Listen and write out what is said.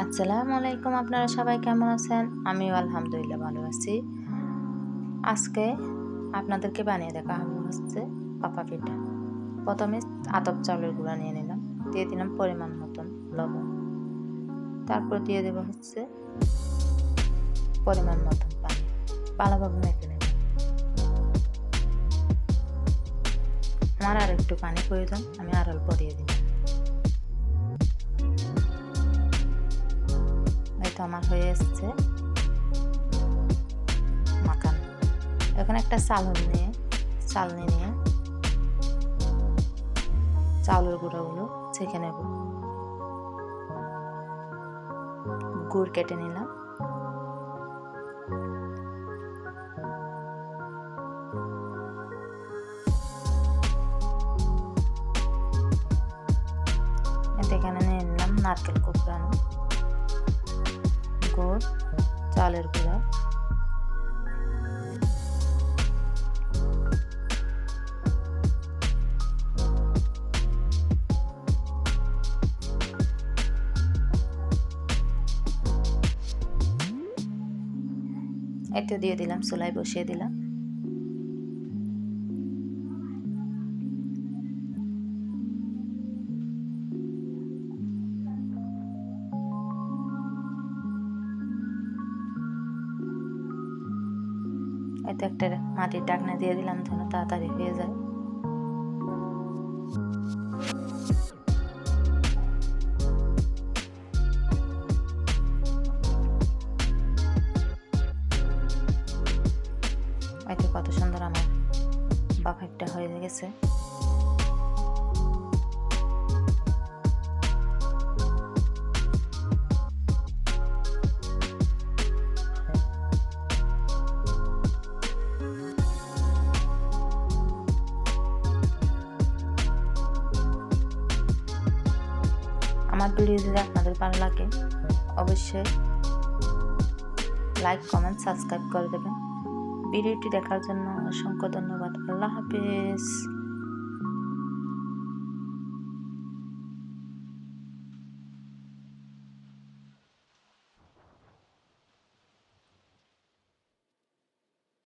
আসসালামু আলাইকুম আপনারা সবাই কেমন আছেন? আমিও আলহামদুলিল্লাহ ভালো আছি। আজকে আপনাদেরকে বানিয়ে দেখা হচ্ছে পাপা পিঠা। প্রথমে আতপ চাউলের গুঁড়া নিয়ে নিলাম, দিয়ে দিলাম পরিমাণ মতন লবণ। তারপর দিয়ে দেবো হচ্ছে পরিমাণ মতন পানি। ভালোভাবে মেখে নেব। আমার আর একটু পানি প্রয়োজন, আমি আর অল্প দিয়ে দিলাম। আমার হয়ে এসছে। মাখান। এখন একটা চালন নিয়ে, চালনি নিয়ে চাউলের গুঁড়োগুলো ছেঁকে নেব। গুড় কেটে নিলাম। এখানে নিয়ে নিলাম নারকেল কুকরানো গুড় চালের গুঁড়া। এতে দিয়ে দিলাম চুলায় বসিয়ে দিলাম। এতে একটা মাটির ডাকনা দিয়ে দিলাম, যেন তাড়াতাড়ি হয়ে যায়। কত সুন্দর আমার বাফেটটা হয়ে গেছে। আমার ভিডিও যদি আপনাদের ভালো লাগে, অবশ্যই লাইক কমেন্ট সাবস্ক্রাইব করে দেবেন। ভিডিওটি দেখার জন্য অসংখ্য ধন্যবাদ। আল্লাহ হাফিজ।